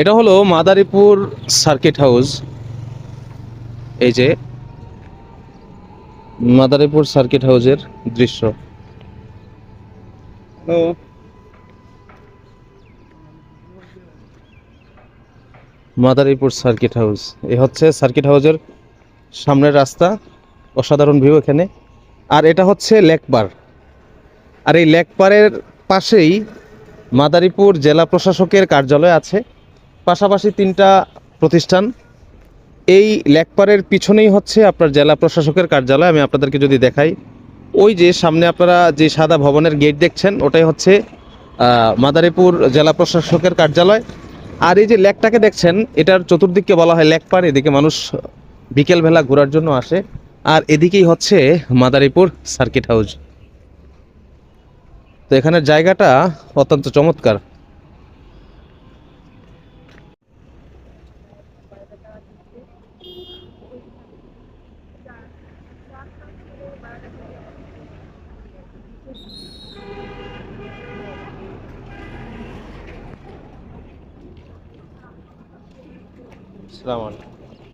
এটা হলো Madaripur circuit house এই যে মাদারীপুর সার্কিট হাউসের দৃশ্য। মাদারীপুর সার্কিট হাউস এ হচ্ছে সার্কিট হাউসের সামনের রাস্তা অসাধারণ ভিউ এখানে। আর এটা হচ্ছে লেকপার আর এই লেকপারের পাশেই মাদারীপুর জেলা প্রশাসকের কার্যালয় আছে। পাশাপাশি তিনটা প্রতিষ্ঠান। এই লেকপারের পিছনেই হচ্ছে আপনার জেলা প্রশাসকের কার্যালয়, আমি আপনাদেরকে যদি দেখাই। ওই যে সামনে আপনারা যে সাদা ভবনের গেট দেখছেন, ওটাই হচ্ছে মাদারীপুর জেলা প্রশাসকের কার্যালয়। আর এই যে লেকটাকে দেখছেন, এটার চতুর্দিককে বলা হয় লেক পার এদিকে মানুষ বিকেলবেলা ঘোরার জন্য আসে। আর এদিকেই হচ্ছে মাদারীপুর সার্কিট হাউস। তো এখানের জায়গাটা অত্যন্ত চমৎকার। আসসালামু